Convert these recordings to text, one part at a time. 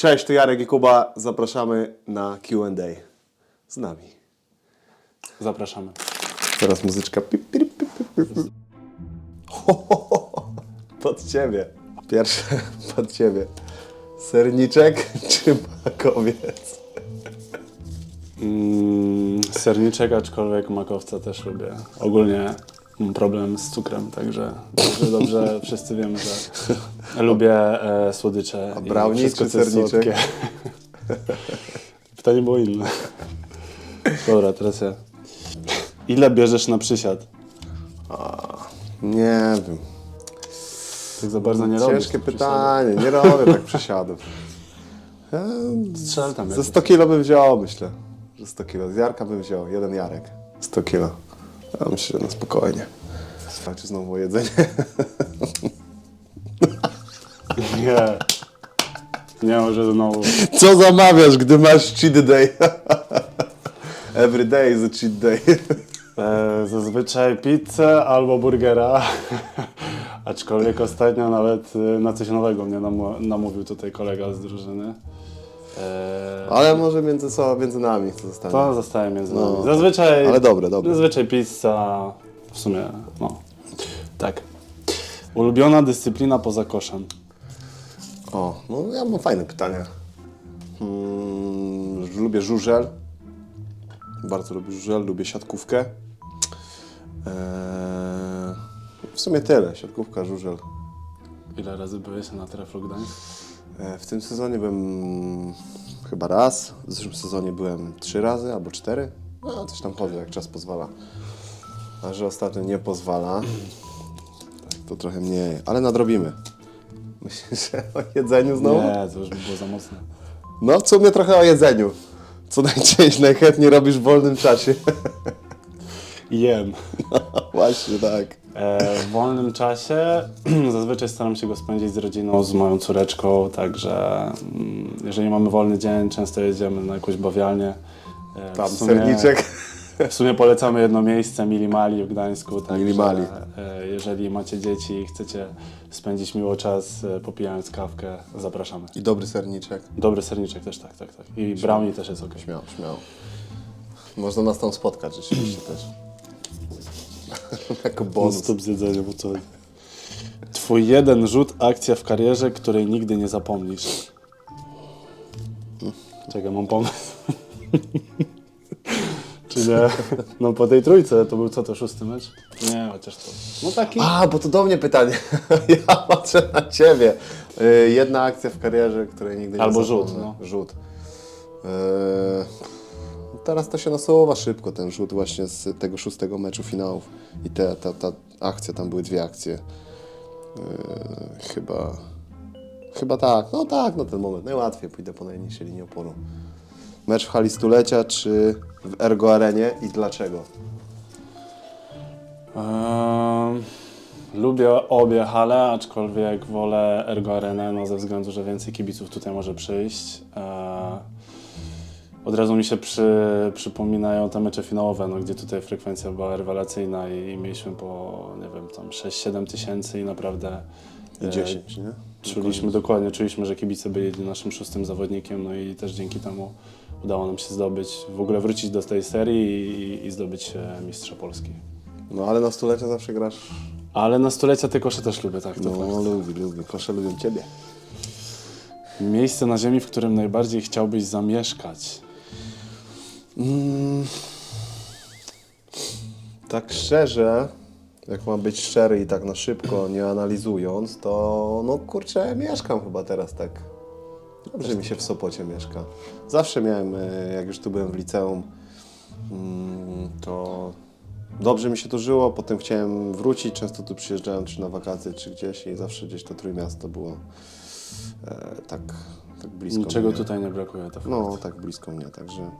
Cześć, to Jarek i Kuba. Zapraszamy na Q&A z nami. Zapraszamy. Teraz muzyczka. Pip, pip, pip, pip, pip. Ho, ho, ho. Pod ciebie. Pierwsze pod ciebie. Serniczek czy makowiec? Mm, serniczek, aczkolwiek makowca też lubię. Ogólnie problem z cukrem, także dobrze, dobrze wszyscy wiemy, że lubię e, słodycze. A brownie wszystko, czy serniczek? Pytanie było inne. Dobra, teraz ja. Ile bierzesz na przysiad? Nie wiem. Tak za bardzo nie robisz. Ciężkie pytanie. Nie robię tak przysiadów. Ja przysiadów. Strzel tam Ze jakoś. 100 kilo bym wziął, myślę. Że 100 kilo. Z Jarka bym wziął. Jeden Jarek. 100 kilo. Ja myślę, że na spokojnie. Walczy znowu o jedzenie. Nie. Nie, może znowu. Co zamawiasz, gdy masz cheat day? Every day is a cheat day. E, zazwyczaj pizzę albo burgera. Aczkolwiek ostatnio nawet e, na coś nowego mnie namu- namówił tutaj kolega z drużyny. E, Ale może między, co, między nami to zostanie. to zostaje między No, nami. Zazwyczaj. ale dobre, dobre. Zazwyczaj pizza. W sumie, no. Tak. Ulubiona dyscyplina poza koszem. O, no ja mam fajne pytanie. Hmm, lubię żużel. Bardzo lubię żużel, lubię siatkówkę. Eee, w sumie tyle, siatkówka, żużel. Ile razy byłeś na Treflu Gdańsk? E, W tym sezonie byłem chyba raz, w zeszłym sezonie byłem trzy razy albo cztery. No, coś tam chodzę, jak czas pozwala. A że ostatnio nie pozwala, tak, to trochę mniej, ale nadrobimy. Myślisz, że o jedzeniu znowu? Nie, to już by było za mocne. No, w sumie trochę o jedzeniu. Co najczęściej, najchętniej robisz w wolnym czasie. Jem. Właśnie, tak. E, w wolnym czasie zazwyczaj staram się go spędzić z rodziną, z moją córeczką, także mm, jeżeli mamy wolny dzień, często jedziemy na jakąś bawialnię. E, Tam sumie- serniczek. W sumie polecamy jedno miejsce, Mili Mali w Gdańsku. Także, Mili Mali. e, Jeżeli macie dzieci i chcecie spędzić miło czas e, popijając kawkę, zapraszamy. I dobry serniczek. Dobry serniczek też, tak, tak, tak. I brownie też jest ok. Śmiało, śmiało. Można nas tam spotkać rzeczywiście też. jako bonus. Stop z jedzeniem, bo co? Twój jeden rzut, akcja w karierze, której nigdy nie zapomnisz. Czekaj, mam pomysł. Czy nie? No po tej trójce to był co to, szósty mecz? Nie, chociaż to. No taki. A, bo to do mnie pytanie. ja patrzę na ciebie. Y, Jedna akcja w karierze, której nigdy nie Albo zapomnę. rzut, no. Rzut. Y, Teraz to się nasuwa szybko, ten rzut właśnie z tego szóstego meczu finałów. I te, ta, ta akcja, tam były dwie akcje. Y, Chyba... Chyba tak. No tak, no ten moment. Najłatwiej pójdę po najniższej linii oporu. Mecz w hali stulecia, czy w Ergo Arenie i dlaczego? Ehm, lubię obie hale, aczkolwiek wolę Ergo Arenę, no ze względu, że więcej kibiców tutaj może przyjść. Eee, od razu mi się przy, przypominają te mecze finałowe, no, gdzie tutaj frekwencja była rewelacyjna i, i mieliśmy po, nie wiem, tam 6-7 tysięcy i naprawdę I e, 10, nie? Czuliśmy dokładnie, czuliśmy, że kibice byli naszym szóstym zawodnikiem, no i też dzięki temu udało nam się zdobyć, w ogóle wrócić do tej serii i, i zdobyć e, mistrza Polski. No ale na stulecia zawsze grasz Ale na stulecia te kosze też lubię, tak, to No, fakt. lubię, lubię. Kosze lubią Ciebie. Miejsce na ziemi, w którym najbardziej chciałbyś zamieszkać. Mm. Tak szczerze, jak mam być szczery i tak na szybko, nie analizując, to no kurczę, mieszkam chyba teraz tak. Dobrze mi się w Sopocie mieszka. Zawsze miałem, e, jak już tu byłem w liceum, mm, to dobrze mi się tu żyło, potem chciałem wrócić, często tu przyjeżdżałem czy na wakacje, czy gdzieś i zawsze gdzieś to Trójmiasto było e, tak, tak blisko Niczego mnie. tutaj nie brakuje, to. No, tak blisko mnie, także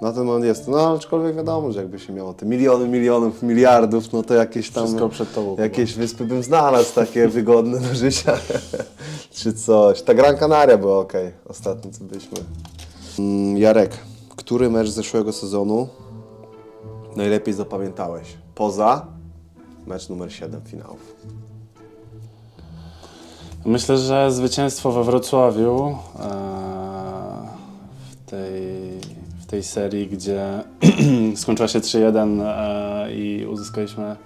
na ten moment jest. No, aczkolwiek wiadomo, że jakby się miało te miliony, milionów, miliardów, no to jakieś tam... Wszystko przed tobą. Jakieś wyspy bym znalazł takie wygodne do życia, czy coś. Ta Gran Canaria była ok, ostatnio co byliśmy. Mm, Jarek, który mecz zeszłego sezonu najlepiej zapamiętałeś? Poza mecz numer 7 finałów. Myślę, że zwycięstwo we Wrocławiu e, w, tej, w tej serii, gdzie skończyła się 3-1 e, i uzyskaliśmy,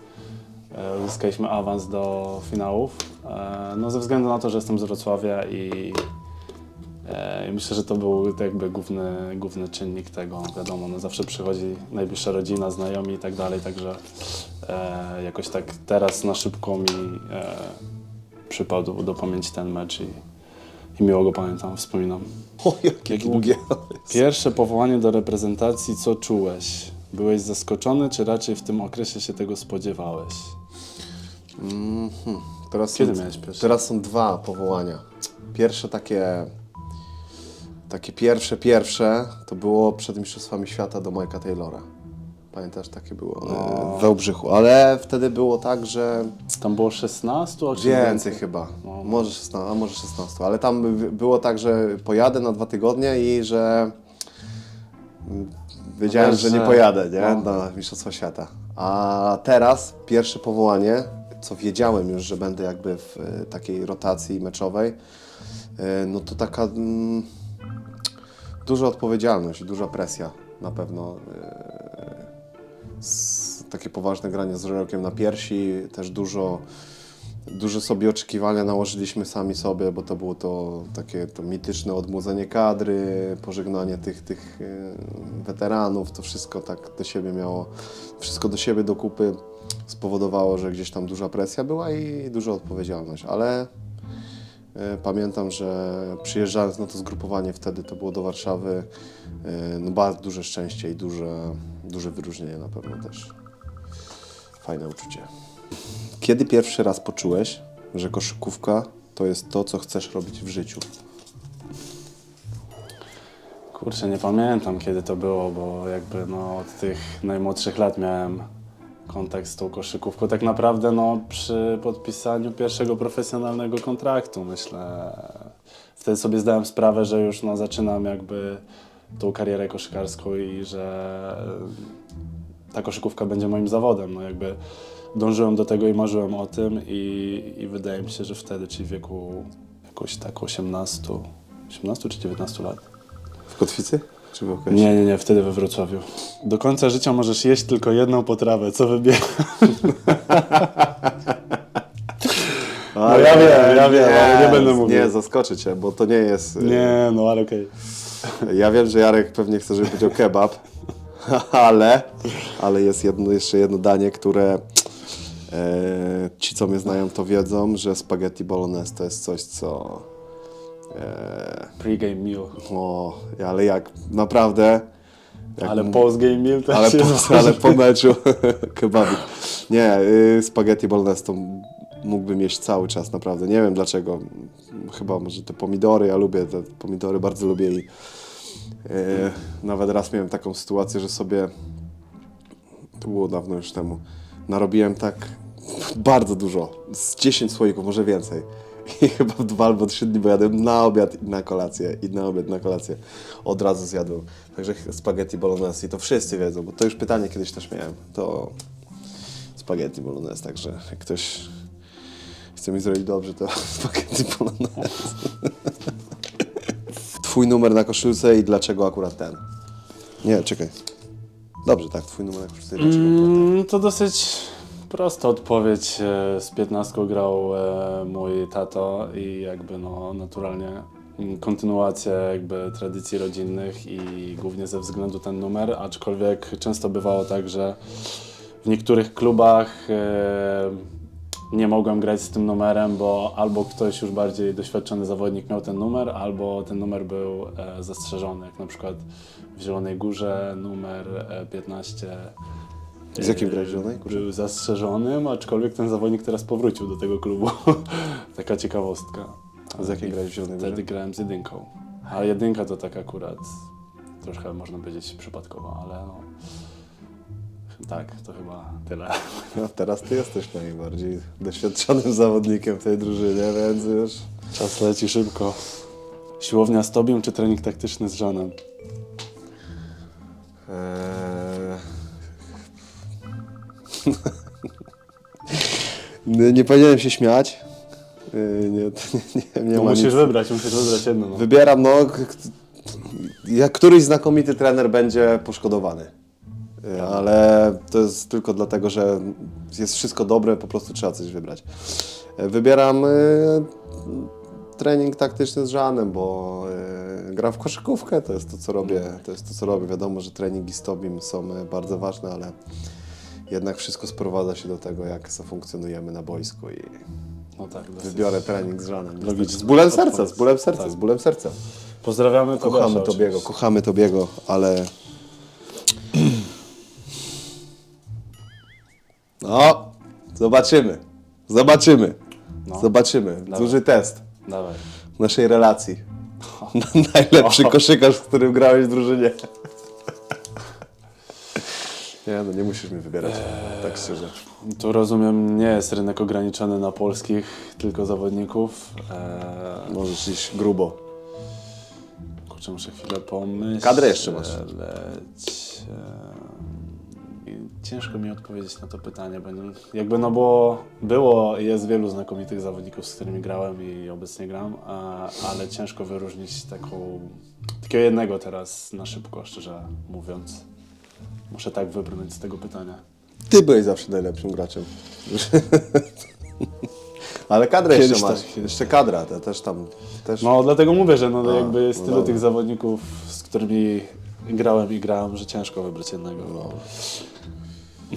e, uzyskaliśmy awans do finałów. E, no ze względu na to, że jestem z Wrocławia i, e, myślę, że to był jakby główny, główny czynnik tego. Wiadomo, no zawsze przychodzi najbliższa rodzina, znajomi i tak dalej, także e, jakoś tak teraz na szybko mi e, przypadł do pamięci ten mecz i, i miło go pamiętam, wspominam. O, jakie Jaki długie. Pierwsze powołanie do reprezentacji, co czułeś? Byłeś zaskoczony, czy raczej w tym okresie się tego spodziewałeś? Mhm. Teraz Kiedy są, miałeś pierwsze? Teraz są dwa powołania. Pierwsze takie, takie pierwsze, pierwsze to było przed Mistrzostwami Świata do Mike'a Taylora. Pamiętasz, takie było No. e, w Wałbrzychu. Ale wtedy było tak, że Tam było 16, a czy więcej chyba. No. Może 16, a może 16. Ale tam by- było tak, że pojadę na dwa tygodnie i że mm, wiedziałem, wiesz, że nie pojadę nie? no. na Mistrzostwa Świata. A teraz pierwsze powołanie, co wiedziałem już, że będę jakby w e, takiej rotacji meczowej, e, no to taka mm, duża odpowiedzialność duża presja na pewno. S- takie poważne granie z rokiem na piersi, też dużo, duże sobie oczekiwania nałożyliśmy sami sobie, bo to było to takie to mityczne odmłodzenie kadry, pożegnanie tych, tych e, weteranów, to wszystko tak do siebie miało, wszystko do siebie do kupy spowodowało, że gdzieś tam duża presja była i duża odpowiedzialność, ale pamiętam, że przyjeżdżając na to zgrupowanie wtedy, to było do Warszawy, e, no bardzo duże szczęście i duże, duże wyróżnienie na pewno też. Fajne uczucie. Kiedy pierwszy raz poczułeś, że koszykówka to jest to, co chcesz robić w życiu? Kurczę, nie pamiętam kiedy to było, bo jakby no, od tych najmłodszych lat miałem kontakt z tą koszykówką. Tak naprawdę no, przy podpisaniu pierwszego profesjonalnego kontraktu, myślę. Wtedy sobie zdałem sprawę, że już no, zaczynam jakby tą karierę koszykarską i że ta koszykówka będzie moim zawodem. No, jakby dążyłem do tego i marzyłem o tym i, i wydaje mi się, że wtedy, czyli w wieku jakoś tak 18, 18 czy 19 lat, W kotwicy? Czy w okresie? nie, nie, nie, wtedy we Wrocławiu. Do końca życia możesz jeść tylko jedną potrawę, co wybierasz? No ja wiem, ja wiem, ale nie będę mówił. Nie, zaskoczę cię, bo to nie jest... y, Nie, no ale okej. Ja wiem, że Jarek pewnie chce, żeby powiedział kebab, ale, ale jest jedno, jeszcze jedno danie, które e, ci, co mnie znają, to wiedzą, że spaghetti bolognese to jest coś, co... E, Pre-game meal. o, ale jak naprawdę... Jak Ale post-game meal też ale jest po, ale po meczu kebabik. Nie, y, spaghetti bolognese to mógłbym jeść cały czas, naprawdę. Nie wiem dlaczego. Chyba może te pomidory, ja lubię te pomidory, bardzo lubię i y, nawet raz miałem taką sytuację, że sobie, to było dawno już temu, narobiłem tak bardzo dużo, z 10 słoików, może więcej. I chyba w dwa albo trzy dni, bo jadłem na obiad i na kolację, i na obiad, na kolację. Od razu zjadłem. Także spaghetti bolognese i to wszyscy wiedzą, bo to już pytanie kiedyś też miałem. To spaghetti bolognese, także jak ktoś chce mi zrobić dobrze, to spaghetti bolognese. Twój numer na koszulce i dlaczego akurat ten? Nie, czekaj. Dobrze, tak, twój numer na koszulce i dlaczego akurat ten? Mm, to dosyć prosta odpowiedź. E, Z 15 grał e, mój tato i jakby no naturalnie mm, kontynuacja jakby tradycji rodzinnych i głównie ze względu ten numer, aczkolwiek często bywało tak, że w niektórych klubach e, nie mogłem grać z tym numerem, bo albo ktoś już bardziej doświadczony zawodnik miał ten numer, albo ten numer był zastrzeżony, jak na przykład w Zielonej Górze numer e, 15 Z jakim grałeś Górze? Był zastrzeżonym, aczkolwiek ten zawodnik teraz powrócił do tego klubu. Taka ciekawostka. Z jakiej grałeś Górze? Wtedy grałem z jedynką. A jedynka to tak akurat troszkę można powiedzieć przypadkowo, ale no. Tak, to chyba tyle. No, teraz ty jesteś najbardziej doświadczonym zawodnikiem w tej drużynie, więc już... Czas leci szybko. Siłownia z Tobią czy trening taktyczny z Żanem? Eee... nie nie powinienem się śmiać, Yy, nie, nie, nie, nie ma musisz nic. wybrać, musisz wybrać jedno. No. Wybieram, no, jak któryś znakomity trener będzie poszkodowany. Yy, Ale to jest tylko dlatego, że jest wszystko dobre, po prostu trzeba coś wybrać. Yy, Wybieram trening taktyczny z Żanem, bo gram w koszykówkę, to jest to, co robię. To jest to, co robię. Wiadomo, że treningi z Tobim są bardzo ważne, ale jednak wszystko sprowadza się do tego, jak zafunkcjonujemy na boisku i no tak, wybiorę trening z Żanem. Logicznie. Z bólem serca, z bólem serca, Tak. z bólem serca. Pozdrawiamy Kochamy Tobiego, oczywiście. kochamy Tobiego, ale... No, zobaczymy. Zobaczymy. No. Zobaczymy. Dawaj. Duży test Dawaj. naszej relacji. Najlepszy koszykarz, z którym grałeś w drużynie. Nie, no nie musisz mi wybierać, tak szczerze. Tu rozumiem, nie jest rynek ograniczony na polskich tylko zawodników. Eee, Możesz iść grubo. kurczę, muszę chwilę pomyśleć. Kadrę jeszcze masz. Leć, eee, i ciężko mi odpowiedzieć na to pytanie. Bo nie- jakby no było, było i jest wielu znakomitych zawodników, z którymi grałem i obecnie gram, a, ale ciężko wyróżnić taką, takiego jednego teraz na szybko, szczerze mówiąc. Muszę tak wybrnąć z tego pytania. Ty byłeś zawsze najlepszym graczem. Ale kadrę Kiedyś jeszcze masz. kiedyś jeszcze kadra, to też tam... Też... No dlatego mówię, że no, A, jakby jest no tylu dobra. tych zawodników, z którymi grałem i grałem, że ciężko wybrać jednego. No.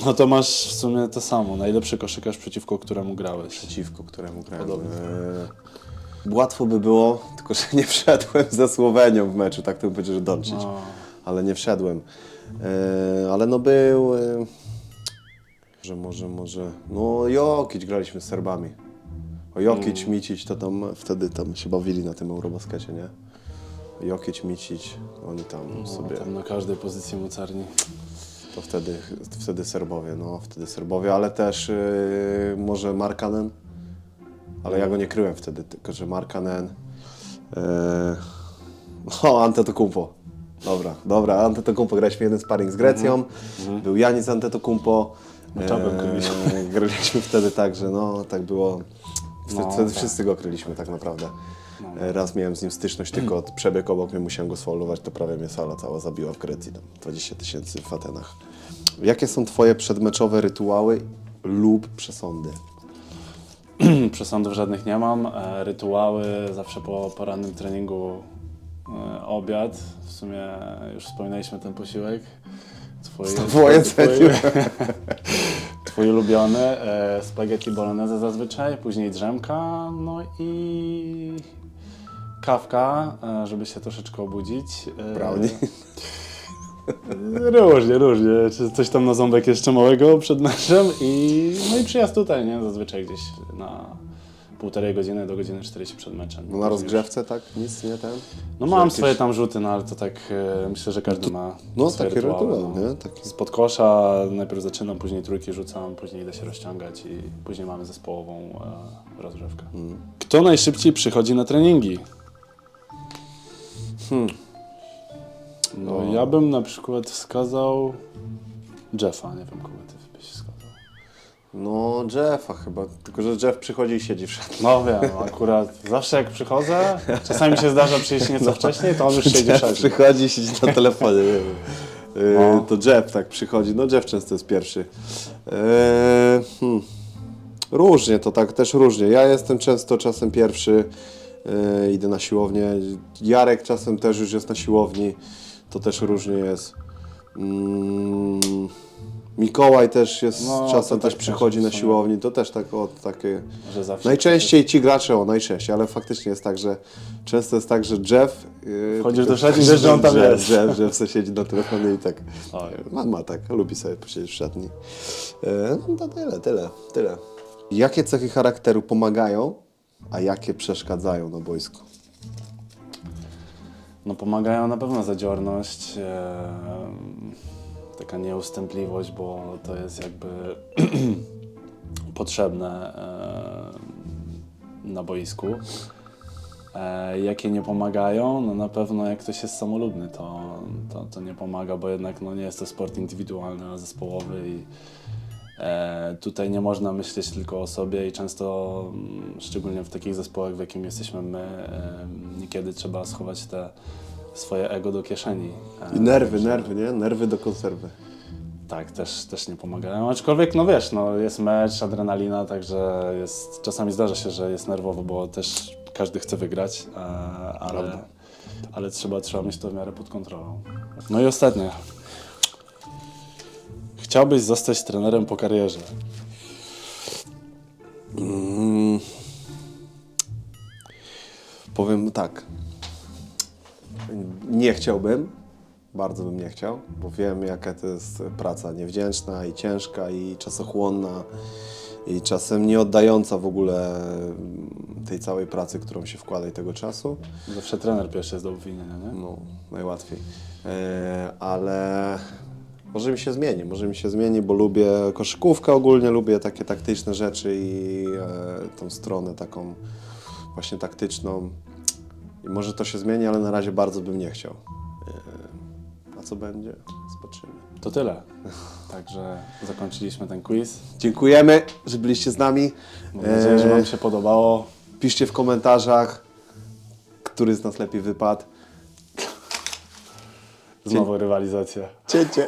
no to masz w sumie to samo. Najlepszy koszykarz przeciwko któremu grałeś. przeciwko któremu grałem. Podobnie. Eee, Łatwo by było, tylko że nie wszedłem ze Słowenią w meczu, tak to bym powiedział, że Doncic. No, Ale nie wszedłem. Eee, ale no był... eee, że może, może... No Jokic graliśmy z Serbami. O Jokic, Mm. Micić, to tam wtedy tam się bawili na tym Eurobaskecie, nie? Jokic, Micić, oni tam no sobie... tam na każdej pozycji mocarni. To wtedy, wtedy Serbowie, no wtedy Serbowie, ale też yy, może Markanen. Ale ja go nie kryłem wtedy, tylko że Markanen. Yy, o, Antetokounmpo. Dobra, Antetokounmpo. Graliśmy jeden sparring z Grecją. Był Janis Antetokounmpo. No, czapem kryliśmy. Yy, graliśmy wtedy tak, że no, tak było. Wtedy, No, wtedy tak. wszyscy go kryliśmy tak naprawdę. No. E, Raz miałem z nim styczność, tylko od przebieg obok mnie musiałem go sfaulować, to prawie mnie sala cała zabiła w Grecji, tam 20 tysięcy w Atenach. Jakie są Twoje przedmeczowe rytuały lub przesądy? Przesądów żadnych nie mam. E, rytuały zawsze po porannym treningu obiad. W sumie już wspominaliśmy ten posiłek. Twój, Twoje twój, ceny. twój ulubiony. E, spaghetti bolognese zazwyczaj, później drzemka, no i kawka, e, żeby się troszeczkę obudzić. E, Brownie. Różnie, różnie. Czy coś tam na ząbek jeszcze małego przed meczem i no i przyjazd tutaj, nie? Zazwyczaj gdzieś na półtorej godziny do godziny 40 przed meczem. No na rozgrzewce tak? Nic, nie ten? No mam jakieś- swoje tam rzuty, no ale to tak e, myślę, że każdy ma No swoje taki rytuały, rytuał, no. nie? Taki... Spod kosza najpierw zaczynam, później trójki rzucam, później idę się rozciągać i później mamy zespołową e, rozgrzewkę. Mm. Kto najszybciej przychodzi na treningi? Hmm. No O. ja bym na przykład wskazał Jeffa, nie wiem kogo. No Jeffa chyba, tylko że Jeff przychodzi i siedzi w szatni. No wiem, akurat zawsze jak przychodzę, czasami się zdarza przyjść nieco wcześniej, to on już siedzi w Jeff szatni. przychodzi i siedzi na telefonie, nie wiem. Yy, No. To Jeff tak przychodzi, no Jeff często jest pierwszy. Yy, hmm. Różnie, to tak też różnie. Ja jestem często czasem pierwszy, yy, idę na siłownię. Jarek czasem też już jest na siłowni, to też różnie jest. Mm, Mikołaj też jest, No, czasem to też tak przychodzi też na sumie. siłowni, to też tak o, takie... Że zawsze Najczęściej ci gracze, o najczęściej, ale faktycznie jest tak, że często jest tak, że Jeff... Yy, Wchodzisz do szatni, wiesz, że on tam Jeff, jest. Jeff, Jeff sobie siedzi na telefonie i tak... Oj. Ma, ma tak, lubi sobie posiedzieć w szatni. E, no to tyle, tyle, tyle. Jakie cechy charakteru pomagają, a jakie przeszkadzają na boisku? No pomagają na pewno zadziorność, e, taka nieustępliwość, bo to jest jakby potrzebne na boisku. E, jakie nie pomagają? No na pewno jak ktoś jest samolubny, to, to, to nie pomaga, bo jednak no, nie jest to sport indywidualny, a zespołowy i E, tutaj nie można myśleć tylko o sobie i często, mm, szczególnie w takich zespołach, w jakim jesteśmy my, niekiedy trzeba schować te swoje ego do kieszeni. I nerwy, także- nerwy, nie? Nerwy do konserwy. tak, też, też nie pomagają. Aczkolwiek, no wiesz, no, jest mecz, adrenalina, także jest, czasami zdarza się, że jest nerwowo, bo też każdy chce wygrać, e, ale, ale trzeba, trzeba mieć to w miarę pod kontrolą. No i ostatnie. Chciałbyś zostać trenerem po karierze. Mm. Powiem tak. Nie chciałbym. Bardzo bym nie chciał, bo wiem, jaka to jest praca niewdzięczna i ciężka i czasochłonna i czasem nie oddająca w ogóle mm, tej całej pracy, którą się wkłada i tego czasu. Zawsze trener pierwszy jest do obwinienia, nie? No, najłatwiej. E, ale może mi się zmieni, może mi się zmieni, bo lubię koszykówkę ogólnie, lubię takie taktyczne rzeczy i e, tą stronę taką właśnie taktyczną. I może to się zmieni, ale na razie bardzo bym nie chciał. E, a co będzie? Zobaczymy. To tyle. Także zakończyliśmy ten quiz. Dziękujemy, że byliście z nami. Mam nadzieję, że Wam się podobało. Piszcie w komentarzach, który z nas lepiej wypadł. Znowu rywalizacja. Cięcie.